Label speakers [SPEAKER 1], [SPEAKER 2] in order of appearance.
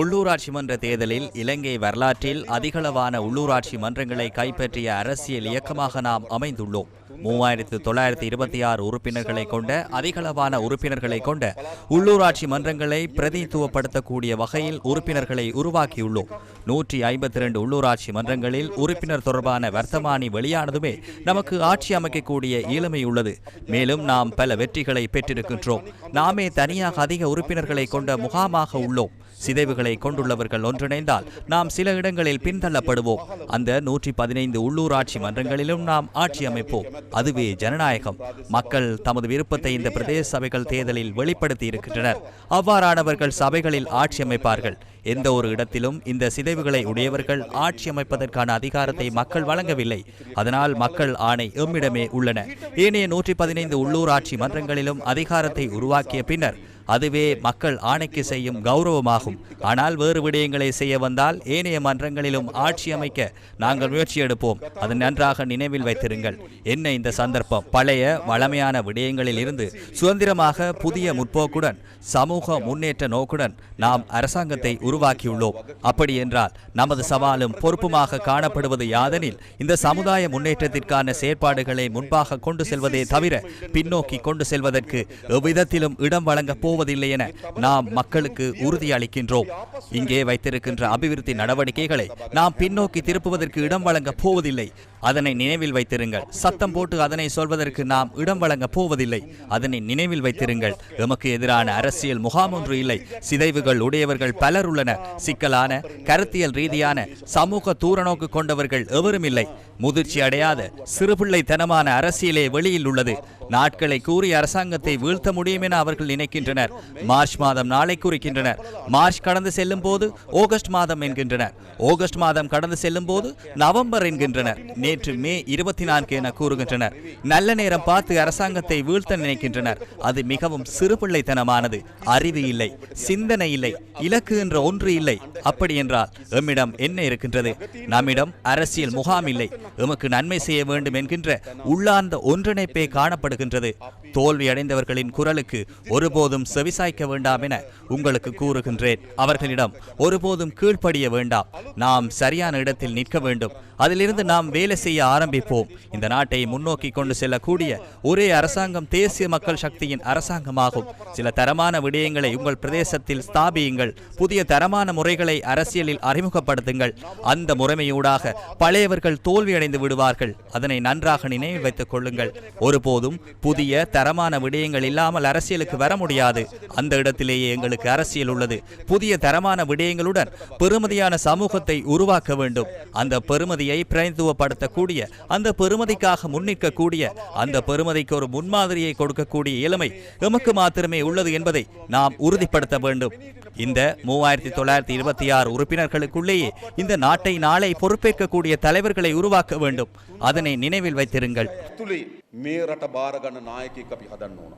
[SPEAKER 1] உள்ளூராட்சி மன்ற தேர்தலில் இலங்கை வரலாற்றில் அதிகளவான உள்ளூராட்சி மன்றங்களை கைப்பற்றிய அரசியல் இயக்கமாக நாம் அமைந்துள்ளோம். மூவாயிரத்து தொள்ளாயிரத்து இருபத்தி ஆறு உறுப்பினர்களை கொண்ட அதிகளவான உறுப்பினர்களை கொண்ட உள்ளூராட்சி மன்றங்களை பிரதிநிதித்துவப்படுத்தக்கூடிய வகையில் உறுப்பினர்களை உருவாக்கியுள்ளோம். நூற்றி ஐம்பத்தி இரண்டு உள்ளூராட்சி மன்றங்களில் உறுப்பினர் தொடர்பான வர்த்தமானி வெளியானதுமே நமக்கு ஆட்சி அமைக்கக்கூடிய இயலுமை உள்ளது. மேலும் நாம் பல வெற்றிகளை பெற்றிருக்கின்றோம். நாமே தனியாக அதிக உறுப்பினர்களை கொண்ட முகாமாக உள்ளோம். சிதைவுகளை கொண்டுள்ளவர்கள் ஒன்றிணைந்தால் நாம் சில இடங்களில் பின்தள்ளப்படுவோம். அந்த நூற்றி பதினைந்து உள்ளூராட்சி மன்றங்களிலும் நாம் ஆட்சி அமைப்போம். அதுவே ஜனநாயகம். மக்கள் தமது விருப்பத்தை இந்த பிரதேச சபைகள் தேர்தலில் வெளிப்படுத்தி இருக்கின்றனர். அவ்வாறானவர்கள் சபைகளில் ஆட்சி அமைப்பார்கள். எந்த ஒரு இடத்திலும் இந்த சிதைவுகளை உடையவர்கள் ஆட்சி அமைப்பதற்கான அதிகாரத்தை மக்கள் வழங்கவில்லை. அதனால் மக்கள் ஆணை எம்மிடமே உள்ளன. ஏனைய நூற்றி பதினைந்து உள்ளூராட்சி மன்றங்களிலும் அதிகாரத்தை உருவாக்கிய பின்னர் அதுவே மக்கள் ஆணைக்கு செய்யும் கௌரவமாகும். ஆனால் வேறு விடயங்களை செய்ய வந்தால் ஏனைய மன்றங்களிலும் ஆட்சி அமைக்க நாங்கள் முயற்சி எடுப்போம். அது நன்றாக நினைவில் வைத்திருங்கள். என்ன இந்த சந்தர்ப்பம்? பழைய வளமையான விடயங்களில் இருந்து சுதந்திரமாக புதிய முற்போக்குடன் சமூக முன்னேற்ற நோக்குடன் நாம் அரசாங்கத்தை உருவாக்கியுள்ளோம். அப்படி என்றால் நமது சவாலும் பொறுப்புமாக காணப்படுவது யாதெனில் இந்த சமுதாய முன்னேற்றத்திற்கான செயற்பாடுகளை முன்பாக கொண்டு செல்வதே தவிர பின்னோக்கி கொண்டு செல்வதற்கு எவ்விதத்திலும் இடம் வழங்க போவதில்லை என நாம் மக்களுக்கு உறுதியளிக்கின்றோம் இங்கே வைத்திருக்கின்ற அபிவிருத்தி நடவடிக்கைகளை நாம் பின்னோக்கி திருப்புவதற்கு இடம் வழங்க போவதில்லை. அதனை நினைவில் வைத்திருங்கள். சத்தம் போட்டு அதனை சொல்வதற்கு நாம் இடம் வழங்க போவதில்லை. அதனை நினைவில் வைத்திருங்கள். எமக்கு எதிரான அரசியல் முகாம் ஒன்று இல்லை. சிதைவுகள் உடையவர்கள் பலர் உள்ளனர் சிக்கலான கருத்தியல் ரீதியான சமூக தூரநோக்கு கொண்டவர்கள் எவரும் இல்லை. முதிர்ச்சி அடையாத சிறுபிள்ளைத்தனமான அரசியலே வெளியில் உள்ளது. நாட்களை கூறி அரசாங்கத்தை வீழ்த்த முடியும் என அவர்கள் நினைக்கின்றனர். என்கின்றனர் மார்ச் மாதம் நாளை குறிக்கின்றனர் மார்ச் கடந்து செல்லும் போது ஆகஸ்ட் மாதம் என்கின்றனர். ஆகஸ்ட் மாதம் கடந்து செல்லும் போது நவம்பர் என்கின்றனர். நேற்று மே இருபத்தி நான்கு என கூறுகின்றனர். நல்ல நேரம் பார்த்து அரசாங்கத்தை வீழ்த்த நினைக்கின்றனர். அது மிகவும் சிறுபிள்ளைத்தனமானது அறிவு இல்லை சிந்தனை இல்லை இலக்கு என்ற ஒன்று இல்லை. அப்படி என்றால் எம்மிடம் என்ன இருக்கின்றது? நம்மிடம் அரசியல் முகாம் இல்லை. எமக்கு நன்மை செய்ய வேண்டும் என்கின்ற உள்ளார்ந்த ஒன்றிணைப்பே காணப்படுகின்றது. தோல்வி அடைந்தவர்களின் குரலுக்கு ஒருபோதும் செவிசாய்க்க வேண்டாம் என உங்களுக்கு கூறுகின்றேன். அவர்களிடம் ஒருபோதும் கீழ்ப்படிய வேண்டாம். நாம் சரியான இடத்தில் நிற்க வேண்டும். அதிலிருந்து நாம் வேலை செய்ய ஆரம்பிப்போம். இந்த நாட்டை முன்னோக்கி கொண்டு செல்லக்கூடிய ஒரே அரசாங்கம் தேசிய மக்கள் சக்தியின் அரசாங்கமாகும். சில தரமான விடயங்களை உங்கள் பிரதேசத்தில் ஸ்தாபியுங்கள். புதிய தரமான முறைகளை அரசியலில் அறிமுகப்படுத்துங்கள். அந்த முறைமையூடாக பழையவர்கள் தோல்வியடைந்து விடுவார்கள். அதனை நன்றாக நினைவில் வைத்துக் கொள்ளுங்கள். ஒருபோதும் புதிய தரமான விடயங்கள் இல்லாமல் அரசியலுக்கு வர முடியாது. அந்த இடத்திலேயே எங்களுக்கு அரசியல் உள்ளது. புதிய தரமான விடயங்களுடன் பெறுமதியான சமூகத்தை உருவாக்க வேண்டும். அந்த பெருமதியை பிரதித்துவப்படுத்தக்கூடிய அந்த பெருமதிக்காக முன்னிற்கக்கூடிய அந்த பெருமதிக்கு ஒரு முன்மாதிரியை கொடுக்கக்கூடிய இளமை எமக்கு மாத்திரமே உள்ளது என்பதை நாம் உறுதிப்படுத்த வேண்டும். இந்த மூவாயிரத்தி தொள்ளாயிரத்தி இருபத்தி ஆறு உறுப்பினர்களுக்குள்ளேயே இந்த நாட்டை நாளை பொறுப்பேற்கக்கூடிய தலைவர்களை உருவாக்க வேண்டும். அதனை நினைவில் வைத்திருங்கள்.
[SPEAKER 2] මේ රට භාරගන්න නායකෙක් අපි හදන්න ඕන.